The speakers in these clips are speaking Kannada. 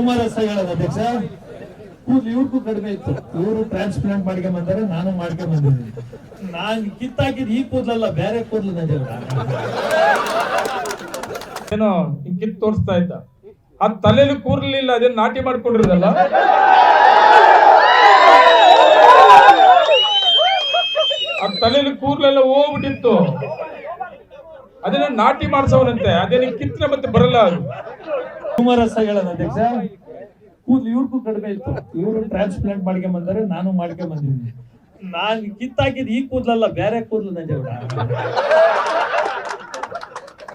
ಹೇಳೋದು ಅಧ್ಯಕ್ಷ. ಕೂದ್ಲು ಇವ್ರಿಗೂ ಕಡಿಮೆ ಇತ್ತು. ಇವರು ಟ್ರಾನ್ಸ್ಪ್ಲಾಂಟ್ ಮಾಡ್ಕೊಂಡ್ ಬಂದಾರೆ, ನಾನು ಮಾಡ್ಕೊಂಡ್ ಬಂದಿದ್ದೀನಿ. ನಾನ್ ಕಿತ್ತಾಕಿದ್ ಈ ಕೂದ್ಲಲ್ಲ, ಬೇರೆ ಕೂದ್ಲು ನಂಗೆ ಏನೋ ಹಿಂಗ್ ಕಿತ್ ತೋರಿಸ್ತಾ ಇದ್ದ. ಆ ತಲೆಯಲ್ಲಿ ಕೂರ್ಲಿಲ್ಲ, ಅದೇನ್ ನಾಟಿ ಮಾಡ್ಕೊಂಡಿರೋದಲ್ಲ? ಆ ತಲೆಯಲ್ಲಿ ಕೂರ್ಲೆಲ್ಲ ಹೋಗ್ಬಿಟ್ಟಿತ್ತು. ಅದನ್ನ ನಾಟಿ ಮಾಡ್ಸವನಂತೆ ಅದೇನ ಕಿತ್ತನೆ ಮತ್ತೆ ಬರಲ್ಲ ಅದು. ಕುಮಾರಸ್ಥ ಹೇಳೋದು ಅಧ್ಯಕ್ಷ. ಕೂದ್ಲು ಇವ್ರಿಗೂ ಕಡಿಮೆ ಇತ್ತು. ಇವರು ಟ್ರಾನ್ಸ್ಪ್ಲಾಂಟ್ ಮಾಡ್ಕೊಂಡ್ ಬಂದಾರೆ, ನಾನು ಮಾಡ್ಕೊಂಡ್ ಬಂದಿದ್ದೀನಿ. ನಾನ್ ಕಿತ್ತಾಕಿದ್ ಈ ಕೂದ್ಲಲ್ಲ, ಬೇರೆ ಕೂದ್ಲು ನಂಗೆ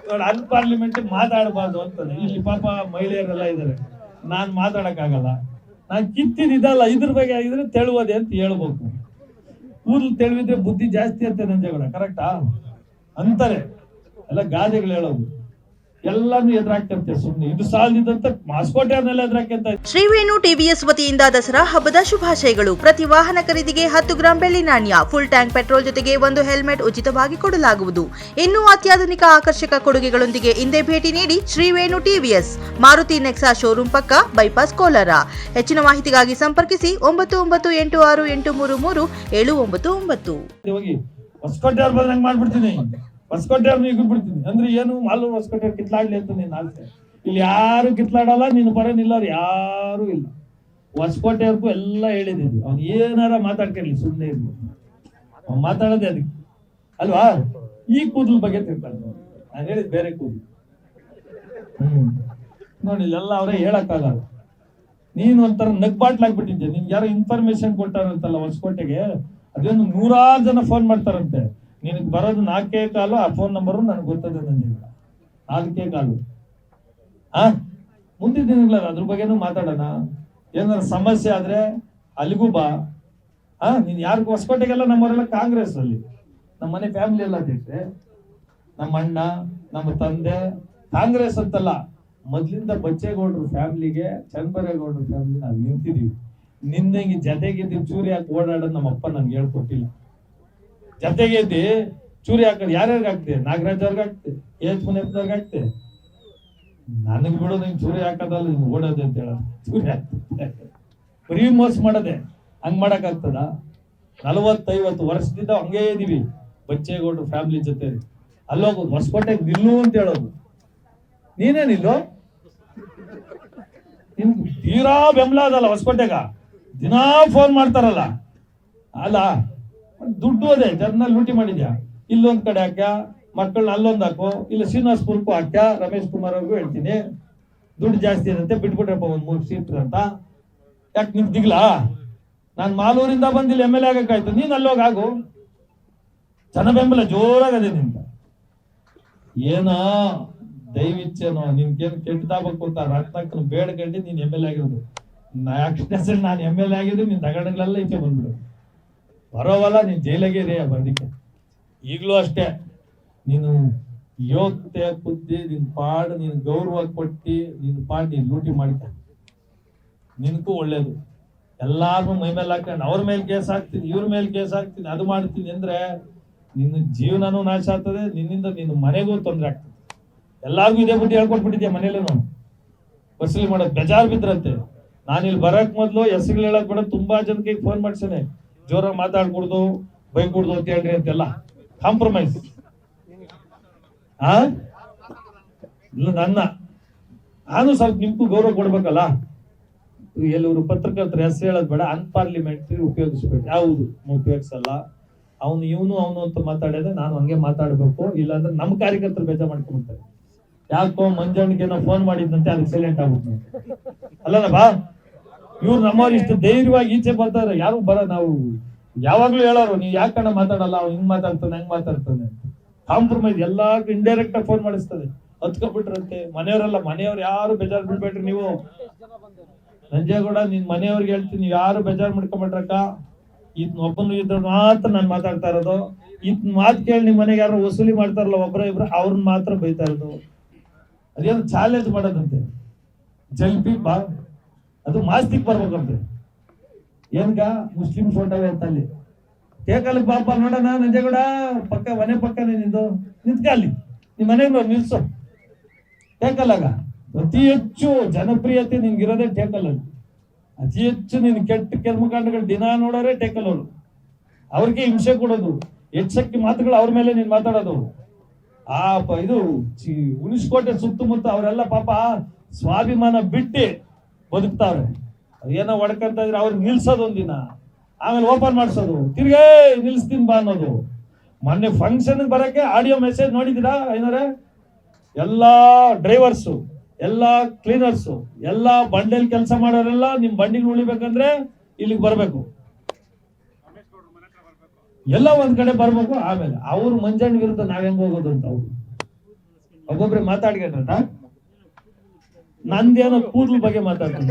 ನೋಡಿ ಅನ್ಪಾರ್ಲಿಮೆಂಟ್ ಮಾತಾಡಬಾರ್ದು ಅಂತಾನೆ ಇಲ್ಲಿ ಪಾಪ ಮಹಿಳೆಯರೆಲ್ಲ ಇದ್ದಾರೆ ನಾನ್ ಮಾತಾಡಕ್ಕಾಗಲ್ಲ. ನಾನ್ ಕಿತ್ತಿದ್ ಇದಲ್ಲ, ಇದ್ರ ಬಗ್ಗೆ ಆಗಿದ್ರೆ ತೆಳುವದೆ ಅಂತ ಹೇಳ್ಬೇಕು. ಕೂದ್ಲು ತೆಳುವಿದ್ರೆ ಬುದ್ಧಿ ಜಾಸ್ತಿ ಅಂತ ನಂಜೇಗೌಡ ಕರೆಕ್ಟಾ ಅಂತಾರೆ. ಎಲ್ಲ ಗಾದೆಗಳು ಹೇಳೋದು. ಎಲ್ಲಾನು ಎದುರಾಗ್ತಂತೆ ಸುಮ್ಮನೆ ಇದು ಸಾಲದಿದ್ದಂತ ಎದುರಾಕಂತ ಶ್ರೀವೇಣು ಟಿವಿಎಸ್ ವತಿಯಿಂದ ದಸರಾ ಹಬ್ಬದ ಶುಭಾಶಯಗಳು. ಪ್ರತಿ ವಾಹನ ಖರೀದಿಗೆ ಹತ್ತು ಗ್ರಾಂ ಬೆಳ್ಳಿ ನಾಣ್ಯ. ಫುಲ್ ಟ್ಯಾಂಕ್ ಪೆಟ್ರೋಲ್ ಜೊತೆಗೆ ಒಂದು ಹೆಲ್ಮೆಟ್ ಉಚಿತವಾಗಿ ಕೊಡಲಾಗುವುದು. ಇನ್ನೂ ಅತ್ಯಾಧುನಿಕ ಆಕರ್ಷಕ ಕೊಡುಗೆಗಳೊಂದಿಗೆ ಹಿಂದೆ ಭೇಟಿ ನೀಡಿ Shrivenu TVS. Maruti Nexa showroom ಪಕ್ಕ ಬೈಪಾಸ್ ಕೋಲಾರ. ಹೆಚ್ಚಿನ ಮಾಹಿತಿಗಾಗಿ ಸಂಪರ್ಕಿಸಿ ಒಂಬತ್ತು ಒಂಬತ್ತು ಎಂಟು ಆರು ಎಂಟು ಮೂರು ಮೂರು ಏಳು ಒಂಬತ್ತು ಒಂಬತ್ತು. ಮಾಡ್ಬಿಡ್ತೀನಿ. ಹೊಸಕೋಟೆ ಅವ್ರನ್ನ ಈಗ ಬಿಡ್ತೀನಿ. ಅಂದ್ರೆ ಏನು ಮಾಲು ಹೊಸಕೋಟೆ ಕಿತ್ಲಾಡ್ಲಿ ಅಂತ ನೀನ್ ಆಸೆ? ಇಲ್ಲಿ ಯಾರು ಕಿತ್ಲಾಡಲ್ಲ, ನೀನು ಬರೋ ನಿಲ್ಲೋರು ಯಾರು ಇಲ್ಲ. ಹೊಸಕೋಟೆಯವ್ರಿಗೂ ಎಲ್ಲ ಹೇಳಿದ್ದೀನಿ ಅವ್ನು ಏನಾರ ಮಾತಾಡ್ತಿರ್ಲಿ ಸುಮ್ಮನೆ ಇರ್ಲಿ. ಅವ್ನು ಮಾತಾಡೋದೇ ಅದಕ್ಕೆ. ಅಲ್ವಾ? ಈ ಕೂದಲ್ ಬಗ್ಗೆ ತಿಳ್ಕೊಂಡು ನಾನು ಹೇಳಿದ್ ಬೇರೆ ಕೂದಲು. ಹ್ಮ್. ನೋಡಿ, ಇಲ್ಲೆಲ್ಲ ಅವರೇ ಹೇಳಕ್ಕಾಗಲ್ಲ. ನೀನು ಒಂಥರ ನಗ್ಬಾಟ್ಲಾಗ್ಬಿಟ್ಟಿದ್ದೆ ನಿನ್ಗೆ ಯಾರೋ ಇನ್ಫಾರ್ಮೇಶನ್ ಕೊಟ್ಟಾರಂತಲ್ಲ ಹೊಸಕೋಟೆಗೆ? ಅದೇನು ನೂರಾರು ಜನ ಫೋನ್ ಮಾಡ್ತಾರಂತೆ. ನಿನಗೆ ಬರೋದು ನಾಲ್ಕೇ ಕಾಲು, ಆ ಫೋನ್ ನಂಬರು ನನಗೆ ಗೊತ್ತದೆ ನಂದಿಲ್ಲ ನಾಲ್ಕೇ ಕಾಲು. ಆ? ಮುಂದಿನ ದಿನಗಳ ಅದ್ರ ಬಗ್ಗೆನೂ ಮಾತಾಡೋಣ. ಏನಾದ್ರು ಸಮಸ್ಯೆ ಆದ್ರೆ ಅಲ್ಲಿಗೂ ಬಾ. ಆ? ನೀನ್ ಯಾರಿಗೂ ಹೊಸಕೋಟೆಗೆಲ್ಲ ನಮ್ಮವರೆಲ್ಲ ಕಾಂಗ್ರೆಸ್ ಅಲ್ಲಿ. ನಮ್ಮ ಮನೆ ಫ್ಯಾಮಿಲಿ ಎಲ್ಲ ಅಧ್ಯಕ್ಷೆ ನಮ್ಮ ಅಣ್ಣ, ನಮ್ಮ ತಂದೆ, ಕಾಂಗ್ರೆಸ್ ಅಂತಲ್ಲ. ಮೊದ್ಲಿಂದ ಬಚ್ಚೇಗೌಡರು ಫ್ಯಾಮಿಲಿಗೆ ಚನ್ನಬರೇಗೌಡರು ಫ್ಯಾಮಿಲಿ ನಾವು ನಿಂತಿದೀವಿ. ನಿಂದಂಗೆ ಜತೆಗಿದ್ದು ಚೂರಿ ಹಾಕಿ ಓಡಾಡೋದು ನಮ್ಮ ಅಪ್ಪ ನನ್ಗೆ ಹೇಳ್ಕೊಟ್ಟಿಲ್ಲ. ಜೊತೆಗೆ ಇದ್ದಿ ಚೂರಿ ಹಾಕೋದು ಯಾರ್ಯಾರಿಗೆ ಹಾಕ್ತೆ ನಾಗರಾಜ್ ಅವ್ರಿಗೆ ಹಾಕ್ತೆ ಏಜ್ ಮುನಿಯಪ್ಪನವ್ರಿಗೆ ಹಾಕ್ತೆ ನನಗೆ ಬಿಡು ನಿಂಗೆ ಚೂರಿ ಹಾಕೋದಲ್ಲ ನಿಂಗೆ ಓಡೋದು ಅಂತ ಹೇಳೋದು. ಚೂರಿ ಹಾಕ್ತೆ ಬರೀ ಮೋಸ ಮಾಡೋದೆ. ಹಂಗೆ ಮಾಡೋಕ್ಕಾಗ್ತದ? ನಲವತ್ತೈವತ್ತು ವರ್ಷದಿಂದ ಹಂಗೇ ಇದೀವಿ. ಬಚ್ಚೇಗೌಡರು ಫ್ಯಾಮಿಲಿ ಜೊತೆ. ಅಲ್ಲೋಗೋದು ಹೊಸಕೋಟೆಗೆ ನಿಲ್ಲು ಅಂತ ಹೇಳೋದು. ನೀನೇ ನಿಲ್ಲು? ತೀರಾ ಬೆಂಬಲ ಅದಲ್ಲ ಹೊಸಕೋಟೆಗ. ದಿನಾ ಫೋನ್ ಮಾಡ್ತಾರಲ್ಲ. ಅಲ್ಲ ದುಡ್ಡು ಅದೇ ಜನ ಲೂಟಿ ಮಾಡಿದ್ಯಾ? ಇಲ್ಲೊಂದ್ ಕಡೆ ಹಾಕ್ಯ, ಮಕ್ಕಳನ್ನ ಅಲ್ಲೊಂದ್ ಹಾಕು, ಇಲ್ಲ ಶ್ರೀನಿವಾಸಪುರಕ್ಕೂ ಹಾಕ್ಯ, ರಮೇಶ್ ಕುಮಾರ್ ಅವ್ರಿಗೂ ಹೇಳ್ತೀನಿ. ದುಡ್ಡು ಜಾಸ್ತಿ ಇರುತ್ತೆ, ಬಿಟ್ಬಿಟ್ರಪ್ಪ ಒಂದ್ ಮೂರು ಸೀಟ್ ಅಂತ. ಯಾಕೆ ನಿಮ್ ದಿಗ್ಲಾ? ನಾನ್ ಮಾಲೂರಿಂದ ಬಂದಿಲ್ಲ, ಎಂ ಎಲ್ ಎ ಆಗಕ್ಕಾಯ್ತು. ನೀನ್ ಅಲ್ಲೋಗ ಆಗು. ಜನ ಬೆಂಬಲ ಜೋರಾಗದೆ ನಿಂತ ಏನ ದಯವಿಚ್ಚೇನೋ ನಿನ್ಗೇನು ಕೆಟ್ಟದಾಗಬೇಕು ಅಂತ ರತ್ನಕ್ಕನ ಬೇಡ್ಕಂಡು ನೀನ್ ಎಂ ಎಲ್ ಎ ಆಗಿರೋದು. ನಾನು ಎಂ ಎಲ್ ಎ ಆಗಿದ್ರು ನಿನ್ ತಗಡಗಳೆಲ್ಲ ಈಚೆ ಬಂದ್ಬಿಡು. ಬರೋವಲ್ಲ, ನೀನ್ ಜೈಲಾಗೆ ರೇ ಬಂದಿಕ್ಕೆ ಈಗಲೂ ಅಷ್ಟೇ. ನೀನು ಯೋಗ್ಯತೆ ಬುದ್ಧಿ, ನಿನ್ ಪಾಡ್, ನೀನು ಗೌರವ ಕೊಟ್ಟಿ, ನಿನ್ ಪಾಡ್ ನೀನ್ ಲೂಟಿ ಮಾಡಿಕ ನಿನಗೂ ಒಳ್ಳೇದು. ಎಲ್ಲಾರು ಮೈ ಮೇಲೆ ಹಾಕೊಂಡು ಅವ್ರ ಮೇಲೆ ಕೇಸ್ ಹಾಕ್ತೀನಿ, ಇವ್ರ ಮೇಲೆ ಕೇಸ್ ಹಾಕ್ತೀನಿ, ಅದು ಮಾಡ್ತೀನಿ ಅಂದ್ರೆ ನಿನ್ನ ಜೀವನನೂ ನಾಶ ಆಗ್ತದೆ, ನಿನ್ನಿಂದ ನಿನ್ನ ಮನೆಗೂ ತೊಂದರೆ ಆಗ್ತದೆ. ಎಲ್ಲಾರ್ಗು ಇದೇ ಬುದ್ಧಿ ಹೇಳ್ಕೊಟ್ಬಿಟ್ಟಿದ್ಯಾ ನಾನು ವಸೂಲಿ ಮಾಡೋದು ಬೇಜಾರು ಬಿದ್ರಂತೆ. ನಾನು ಇಲ್ಲಿ ಬರಕ್ ಮೊದಲು ಹೆಸರು ಹೇಳಕ್ ಬೇಡ, ತುಂಬಾ ಜನಕ್ಕೆ ಫೋನ್ ಮಾಡ್ಸೇನೆ. ಜೋರಾಗಿ ಮಾತಾಡ್ಕೊಡ್ದು, ಬೈಕೊಡ್ದು ಅಂತ ಹೇಳ್ರಿ ಅಂತೆಲ್ಲ? ಕಾಂಪ್ರಮೈಸ್ ಇಲ್ಲ, ನನ್ನ. ನಾನು ಸ್ವಲ್ಪ ನಿಮ್ಗೂ ಗೌರವ ಕೊಡ್ಬೇಕಲ್ಲ? ಎಲ್ಲವರು ಪತ್ರಕರ್ತರ ಹೆಸರು ಹೇಳೋದು ಬೇಡ ಅನ್ಪಾರ್ಲಿಮೆಂಟ್ರಿ ಉಪಯೋಗಿಸ್ಬೇಡಿ ಯಾವುದು? ಉಪಯೋಗಿಸಲ್ಲ. ಅವನು ಇವನು ಅವನು ಅಂತ ಮಾತಾಡಿದ್ರೆ ನಾನು ಹಂಗೆ ಮಾತಾಡ್ಬೇಕು. ಇಲ್ಲಾಂದ್ರೆ ನಮ್ಮ ಕಾರ್ಯಕರ್ತರು ಬೇಜಾರು ಮಾಡ್ಕೊಂಡ್ಬಿಡ್ತಾರೆ. ಯಾಕೋ ಮಂಜಣ್ಣಿಗೆ ನಾವು ಫೋನ್ ಮಾಡಿದ್ದಂತೆ ಅದಕ್ಕೆ ಸೈಲೆಂಟ್ ಆಗ್ಬಿಟ್ಟು ಅಲ್ಲಲ್ಲ ಬಾ ಇವ್ರು ನಮ್ಮವ್ರು ಇಷ್ಟು ಧೈರ್ಯವಾಗಿ ಈಚೆ ಬರ್ತಾರೆ, ಯಾರು ಬರ ನಾವು. ಯಾವಾಗ್ಲೂ ಹೇಳೋರು ನೀವು ಕಣ ಮಾತಾಡಲ್ಲ? ಅವ್ನು ಹಿಂಗ್ ಮಾತಾಡ್ತಾನೆ, ಹೆಂಗ್ ಮಾತಾಡ್ತಾನೆ ಕಾಂಪ್ರಮೈಸ್ ಎಲ್ಲಾರ್ಗು ಇಂಡೈರೆಕ್ಟ್ ಆಗಿ ಫೋನ್ ಮಾಡಿಸ್ತದೆ. ಹತ್ಕೊಬಿಟ್ರಂತೆ. ಮನೆಯವರೆಲ್ಲ, ಮನೆಯವ್ರು ಯಾರು ಬೇಜಾರ್ ಬಿಡ್ಬೇಡ್ರಿ ನೀವು. ನಂಜೇಗೌಡ, ನಿನ್ ಮನೆಯವ್ರಿಗೆ ಹೇಳ್ತೀನಿ, ಯಾರು ಬೇಜಾರ್ ಮಾಡ್ಕೊಂಬಿಟ್ರಕ್ಕ ಇದ್ ಒಬ್ಬನು ಇದ್ರ ಮಾತ್ರ ನಾನು ಮಾತಾಡ್ತಾ ಇರೋದು. ಇದ್ ಮಾತು ಕೇಳಿ ನಿಮ್ ಮನೆಗೆ ಯಾರು ವಸೂಲಿ ಮಾಡ್ತಾರಲ್ಲ, ಒಬ್ರ ಇಬ್ರು, ಅವ್ರನ್ನ ಮಾತ್ರ ಬೈತಾ ಇರೋದು. ಅದೇನು ಚಾಲೆಂಜ್ ಮಾಡೋದಂತೆ. ಜಲ್ಪಿ ಬಾ ಅದು ಮಾಸ್ತಿಕ್ ಬರ್ಬೇಕಂತೆ. ಏನ್ಗ? ಮುಸ್ಲಿಂ ಹೊಂಟವೆ ಅಂತ ಅಲ್ಲಿ. ಟೇಕಲ್ಲಿ ಬಾಪ ನೋಡೋಣ, ನಂಜೇಗೌಡ, ಪಕ್ಕ ಮನೆ ಪಕ್ಕ ನಿಂದು. ನಿಂತ್ಕ ಅಲ್ಲಿ. ನಿಮ್ ಮನೆಗೆ ನೋಡಿ ನಿಲ್ಸು. ಟೇಕಲ್ಲಾಗ ಅತಿ ಹೆಚ್ಚು ಜನಪ್ರಿಯತೆ ನಿನ್ಗಿರೋದೇ ಟೇಕಲ್ ಅಲ್ಲಿ ಅತಿ ಹೆಚ್ಚು ನಿನ್ ಕೆಟ್ಟ ಕರ್ಮಕಾಂಡಗಳು ದಿನ ನೋಡೋರೆ ಟೇಕಲ್ ಅವರು ಅವ್ರಿಗೆ ಹಿಂಸೆ ಕೊಡೋದು. ಹೆಚ್ಚಕ್ಕಿ ಮಾತುಗಳು ಅವ್ರ ಮೇಲೆ ನೀನ್ ಮಾತಾಡೋದು. ಆ ಇದು ಉಳಿಸ್ಕೋಟೆ ಸುತ್ತಮುತ್ತ ಅವರೆಲ್ಲ ಪಾಪ ಸ್ವಾಭಿಮಾನ ಬಿಟ್ಟು. ಬದುಕ್ತಾವ್ರೆ ಏನೋ ಹೊಡ್ಕಂತ ಇದ್ರೆ ಅವ್ರಿಗೆ ನಿಲ್ಸೋದು ಒಂದಿನ. ಆಮೇಲೆ ಓಪನ್ ಮಾಡಿಸೋದು. ತಿರ್ಗೇ ನಿಲ್ಸ್ತೀನಿ ಬಾ ಅನ್ನೋದು. ಮೊನ್ನೆ ಫಂಕ್ಷನ್ ಬರಕ್ಕೆ ಆಡಿಯೋ ಮೆಸೇಜ್ ನೋಡಿದ್ದೀರಾ ಏನಾರೆ ಎಲ್ಲಾ ಡ್ರೈವರ್ಸು ಎಲ್ಲಾ ಕ್ಲೀನರ್ಸು ಎಲ್ಲಾ ಬಂಡೆಲ್ ಕೆಲಸ ಮಾಡೋರೆಲ್ಲ ನಿಮ್ಮ ಬಂಡಿಗೆ ಉಳಿಬೇಕಂದ್ರೆ ಇಲ್ಲಿಗೆ ಬರಬೇಕು. ಎಲ್ಲ ಒಂದ್ ಕಡೆ ಬರ್ಬೇಕು. ಆಮೇಲೆ ಅವ್ರು ಮಂಜಣ್ಣ ವಿರುದ್ಧ ನಾವ್ ಹೆಂಗ್ ಹೋಗೋದು ಅಂತ ಅವ್ರು. ಒಬ್ಬೊಬ್ರೆ ಮಾತಾಡ್ಕೊಂಡ್ರಟ ನಂದೇನೋ ಕೂದಲು ಬಗ್ಗೆ ಮಾತಾಡ್ತೀನಿ.